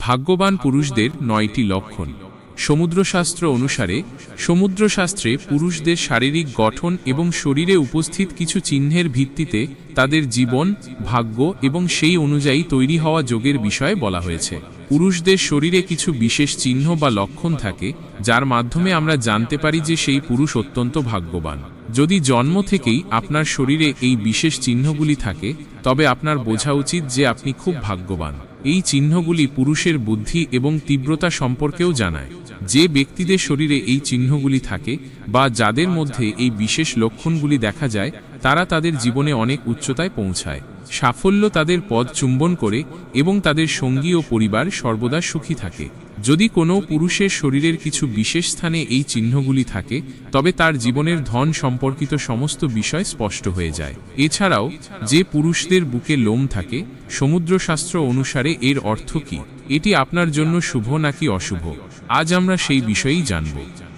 ভাগ্যবান পুরুষদের নয়টি লক্ষণ। সমুদ্রশাস্ত্র অনুসারে, সমুদ্রশাস্ত্রে পুরুষদের শারীরিক গঠন এবং শরীরে উপস্থিত কিছু চিহ্নের ভিত্তিতে তাদের জীবন, ভাগ্য এবং সেই অনুযায়ী তৈরি হওয়া যোগের বিষয়ে বলা হয়েছে। পুরুষদের শরীরে কিছু বিশেষ চিহ্ন বা লক্ষণ থাকে, যার মাধ্যমে আমরা জানতে পারি যে সেই পুরুষ অত্যন্ত ভাগ্যবান। যদি জন্ম থেকেই আপনার শরীরে এই বিশেষ চিহ্নগুলি থাকে, তবে আপনার বোঝা উচিত যে আপনি খুব ভাগ্যবান। এই চিহ্নগুলি পুরুষের বুদ্ধি এবং তীব্রতা সম্পর্কেও জানায়। যে ব্যক্তিদের শরীরে এই চিহ্নগুলি থাকে বা যাদের মধ্যে এই বিশেষ লক্ষণগুলি দেখা যায়, তারা তাদের জীবনে অনেক উচ্চতায় পৌঁছায়। সাফল্য তাদের পদ চুম্বন করে এবং তাদের সঙ্গী ও পরিবার সর্বদা সুখী থাকে। যদি কোনো পুরুষের শরীরের কিছু বিশেষ স্থানে এই চিহ্নগুলি থাকে, তবে তার জীবনের ধন সম্পর্কিত সমস্ত বিষয় স্পষ্ট হয়ে যায়। এছাড়াও, যে পুরুষদের বুকে লোম থাকে, সমুদ্রশাস্ত্র অনুসারে এর অর্থ কি? এটি আপনার জন্য শুভ নাকি অশুভ? আজ আমরা সেই বিষয়েই জানব।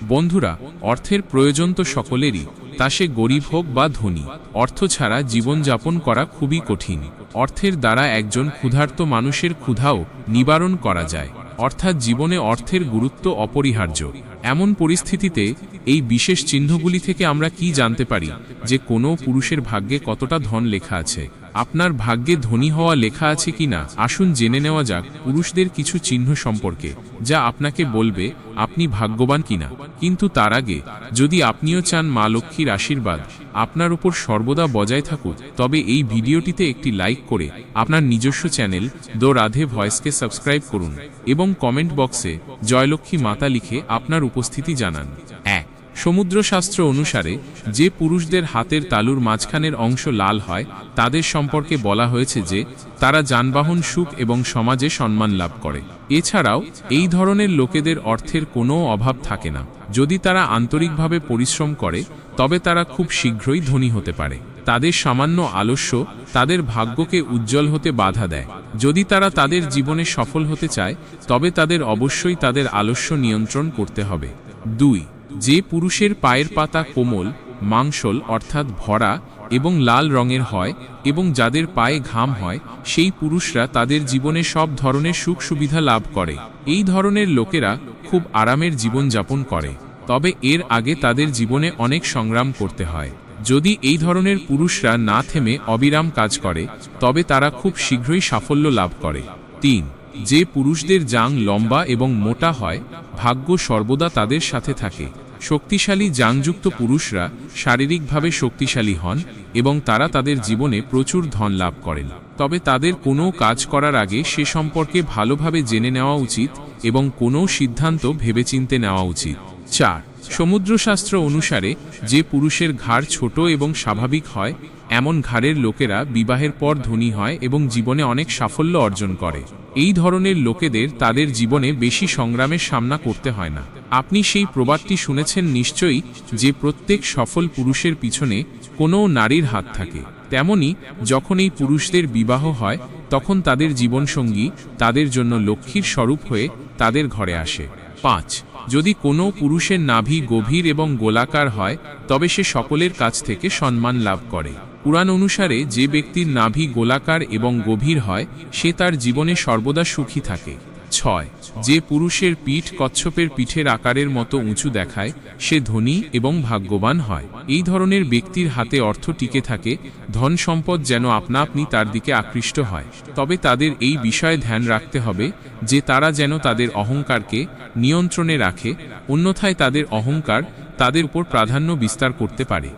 বন্ধুরা, অর্থের প্রয়োজন তো সকলেরই, তা সে গরিব হোক বা ধনী, অর্থ ছাড়া জীবনযাপন করা খুবই কঠিন। অর্থের দ্বারা একজন ক্ষুধার্ত মানুষের ক্ষুধাও নিবারণ করা যায়। অর্থাৎ জীবনে অর্থের গুরুত্ব অপরিহার্য। এমন পরিস্থিতিতে এই বিশেষ চিহ্নগুলি থেকে আমরা কি জানতে পারি যে কোনো পুরুষের ভাগ্যে কতটা ধন লেখা আছে? আপনার ভাগ্যে ধনী হওয়া লেখা আছে কিনা আসুন জেনে নেওয়া যাক পুরুষদের কিছু চিহ্ন সম্পর্কে, যা আপনাকে বলবে আপনি ভাগ্যবান কিনা। কিন্তু তার আগে, যদি আপনিও চান মা লক্ষ্মীর আশীর্বাদ, আপনার উপর সর্বদা বজায় থাকুক, তবে এই ভিডিওটিতে একটি লাইক করে আপনার নিজস্ব চ্যানেল দো রাধে ভয়েসকে সাবস্ক্রাইব করুন এবং কমেন্ট বক্সে জয়লক্ষ্মী মাতা লিখে আপনার উপস্থিতি জানান। এক, সমুদ্রশাস্ত্র অনুসারে যে পুরুষদের হাতের তালুর মাঝখানের অংশ লাল হয়, তাদের সম্পর্কে বলা হয়েছে যে, তারা যানবাহন সুখ এবং সমাজে সম্মান লাভ করে। এছাড়াও, এই ধরনের লোকেদের অর্থের কোনো অভাব থাকে না। যদি তারা আন্তরিকভাবে পরিশ্রম করে, তবে তারা খুব শীঘ্রই ধনী হতে পারে। তাদের সামান্য আলস্য তাদের ভাগ্যকে উজ্জ্বল হতে বাধা দেয়। যদি তারা তাদের জীবনে সফল হতে চায়, তবে তাদের অবশ্যই তাদের আলস্য নিয়ন্ত্রণ করতে হবে। দুই, যে পুরুষের পায়ের পাতা কোমল, মাংসল অর্থাৎ ভরা এবং লাল রঙের হয় এবং যাদের পায়ে ঘাম হয়, সেই পুরুষরা তাদের জীবনে সব ধরনের সুখ সুবিধা লাভ করে। এই ধরনের লোকেরা খুব আরামের জীবনযাপন করে, তবে এর আগে তাদের জীবনে অনেক সংগ্রাম করতে হয়। যদি এই ধরনের পুরুষরা না থেমে অবিরাম কাজ করে, তবে তারা খুব শীঘ্রই সাফল্য লাভ করে। তিন, যে পুরুষদের জাং লম্বা এবং মোটা হয়, ভাগ্য সর্বদা তাদের সাথে থাকে। শক্তিশালী জাংযুক্ত পুরুষরা শারীরিকভাবে শক্তিশালী হন এবং তারা তাদের জীবনে প্রচুর ধন লাভ করেন। তবে তাদের কোনো কাজ করার আগে সে সম্পর্কে ভালোভাবে জেনে নেওয়া উচিত এবং কোনো সিদ্ধান্ত ভেবেচিন্তে নেওয়া উচিত। চার সমুদ্রশাস্ত্র অনুসারে, যে পুরুষের ঘাড় ছোট এবং স্বাভাবিক হয়, এমন ঘাড়ের লোকেরা বিবাহের পর ধনী হয় এবং জীবনে অনেক সাফল্য অর্জন করে। এই ধরনের লোকেদের তাদের জীবনে বেশি সংগ্রামের সামনা করতে হয় না। আপনি সেই প্রবাদটি শুনেছেন নিশ্চয়ই, যে প্রত্যেক সফল পুরুষের পিছনে কোনো নারীর হাত থাকে। তেমনি, যখন এই পুরুষদের বিবাহ হয়, তখন তাদের জীবনসঙ্গী তাদের জন্য লক্ষ্মীর স্বরূপ হয়ে তাদের ঘরে আসে। পাঁচ যদি কোনো পুরুষের নাভি গভীর এবং গোলাকার হয়, তবে সে সকলের কাছ থেকে সম্মান লাভ করে। পুরাণ অনুসারে, যে ব্যক্তির নাভি গোলাকার এবং গভীর হয়, সে তার জীবনে সর্বদা সুখী থাকে। ছয়। যে পুরুষের পিঠ কচ্ছপের পিঠের আকারের মতো উঁচু দেখায়, সে ধনী এবং ভাগ্যবান হয়। এই ধরনের ব্যক্তির হাতে অর্থ টিকে থাকে, ধন সম্পদ যেন আপনা আপনি তার দিকে আকৃষ্ট হয়। তবে তাদের এই বিষয়ে ধ্যান রাখতে হবে যে তারা যেন তাদের অহংকারকে নিয়ন্ত্রণে রাখে, অন্যথায় তাদের অহংকার তাদের উপর প্রাধান্য বিস্তার করতে পারে।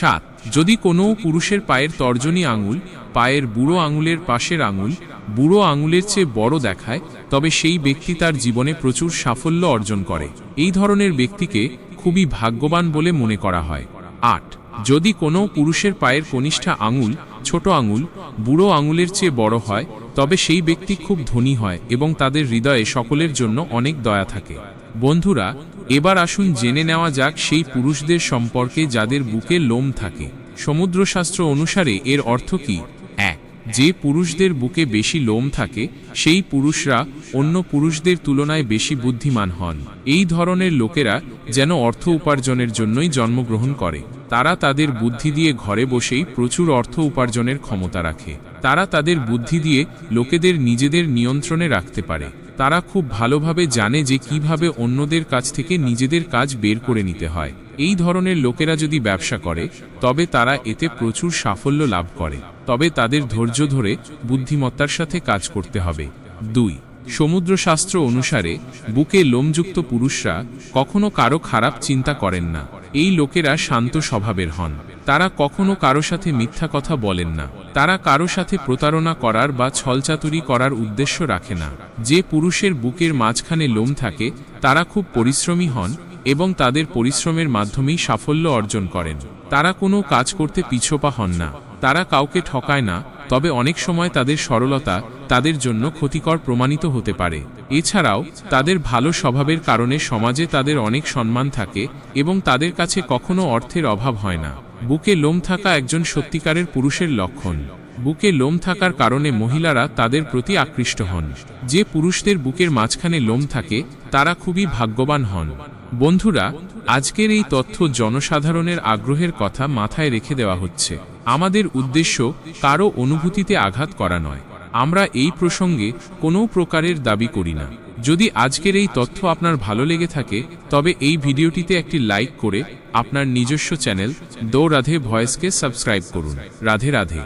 সাত। যদি কোনো পুরুষের পায়ের তর্জনী আঙুল পায়ের বুড়ো আঙুলের পাশের আঙুল বুড়ো আঙুলের চেয়ে বড় দেখায়, তবে সেই ব্যক্তি তার জীবনে প্রচুর সাফল্য অর্জন করে। এই ধরনের ব্যক্তিকে খুবই ভাগ্যবান বলে মনে করা হয়। আট। যদি কোনো পুরুষের পায়ের কনিষ্ঠা আঙুল ছোট আঙুল বুড়ো আঙুলের চেয়ে বড় হয়, তবে সেই ব্যক্তি খুব ধনী হয় এবং তাদের হৃদয়ে সকলের জন্য অনেক দয়া থাকে। বন্ধুরা এবার আসুন জেনে নেওয়া যাক সেই পুরুষদের সম্পর্কে যাদের বুকে লোম থাকে। সমুদ্রশাস্ত্র অনুসারে এর অর্থ কি? এক, যে পুরুষদের বুকে বেশি লোম থাকে, সেই পুরুষরা অন্য পুরুষদের তুলনায় বেশি বুদ্ধিমান হন। এই ধরনের লোকেরা যেন অর্থ উপার্জনের জন্যই জন্মগ্রহণ করে। তারা তাদের বুদ্ধি দিয়ে ঘরে বসেই প্রচুর অর্থ উপার্জনের ক্ষমতা রাখে। তারা তাদের বুদ্ধি দিয়ে লোকেদের নিজেদের নিয়ন্ত্রণে রাখতে পারে। তারা খুব ভালোভাবে জানে যে কীভাবে অন্যদের কাছ থেকে নিজেদের কাজ বের করে নিতে হয়। এই ধরনের লোকেরা যদি ব্যবসা করে, তবে তারা এতে প্রচুর সাফল্য লাভ করে। তবে তাদের ধৈর্য ধরে বুদ্ধিমত্তার সাথে কাজ করতে হবে। দুই সমুদ্রশাস্ত্র অনুসারে, বুকে লোমযুক্ত পুরুষরা কখনো কারও খারাপ চিন্তা করেন না। এই লোকেরা শান্ত স্বভাবের হন। তারা কখনো কারও সাথে মিথ্যা কথা বলেন না। তারা কারও সাথে প্রতারণা করার বা ছলচাতুরি করার উদ্দেশ্য রাখে না। যে পুরুষের বুকের মাঝখানে লোম থাকে, তারা খুব পরিশ্রমী হন এবং তাদের পরিশ্রমের মাধ্যমেই সাফল্য অর্জন করেন। তারা কোনো কাজ করতে পিছোপা হন না। তারা কাউকে ঠকায় না তবে অনেক সময় তাদের সরলতা তাদের জন্য ক্ষতিকর প্রমাণিত হতে পারে। এছাড়াও, তাদের ভালো স্বভাবের কারণে সমাজে তাদের অনেক সম্মান থাকে এবং তাদের কাছে কখনো অর্থের অভাব হয় না। বুকে লোম থাকা একজন সত্যিকারের পুরুষের লক্ষণ। বুকে লোম থাকার কারণে মহিলারা তাদের প্রতি আকৃষ্ট হন। যে পুরুষদের বুকের মাঝখানে লোম থাকে, তারা খুবই ভাগ্যবান হন। বন্ধুরা, আজকের এই তথ্য জনসাধারণের আগ্রহের কথা মাথায় রেখে দেওয়া হচ্ছে। আমাদের উদ্দেশ্য কারও অনুভূতিতে আঘাত করা নয়। আমরা এই প্রসঙ্গে কোনো প্রকারের দাবি করি না। যদি আজকের এই তথ্য আপনার ভালো লেগে থাকে, তবে এই ভিডিওটিতে একটি লাইক করে আপনার নিজস্ব চ্যানেল দৌ রাধে ভয়েসকে সাবস্ক্রাইব করুন। রাধে রাধে।